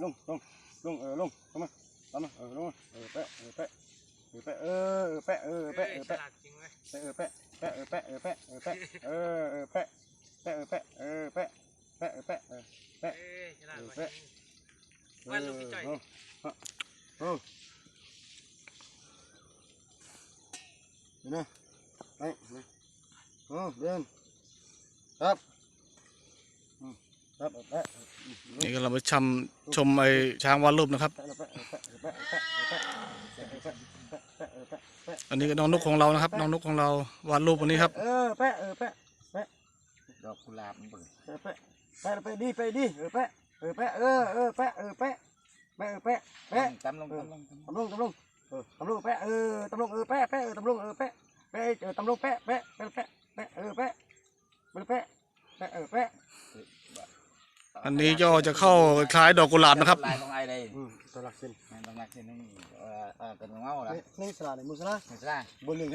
lông lông lông ở lông không ạ lắm ở lông ở pẹ ở pẹ ở pẹ ở pẹ ở pẹ ở pẹ ở pẹ ở pẹ ở pẹ ở pẹ ở pẹ ở pẹ ở pẹ ở pẹ ở pẹ ở pẹ ở pẹ ở pẹ quan luôn cái trời ừ nè đây nè อืมเดินครับครับแปะนี่ก็เราไปชมชมไอ้ช้างวาดรูปนะครับ อันนี้ก็น้องนกของเรานะครับ น้องนกของเราวาดรูปวันนี้ครับ เออแปะเออแปะแปะดอกกุหลาบมันเออแปะแปะไปดีไปดีเออแปะเออแปะเออเออแปะเออแปะแปะเออแปะแปะตำลงตำลงตำลงตำลงเออตำลงแปะเออตำลงเออแปะแปะเออตำลงเออแปะแปะเออตำลงแปะแปะแปะแปะ แปะเออแปะแปะแปะแปะเออแปะอันนี้ก็จะเข้าคล้ายดอกกุหลาบนะครับ ลายลงไอเลยอืมสลักเส้นมันต้องงักเส้นนึงเออเออเป็นเงาละนี่นี่สลักในมือสลักไม่ใช่ บนหนึ่ง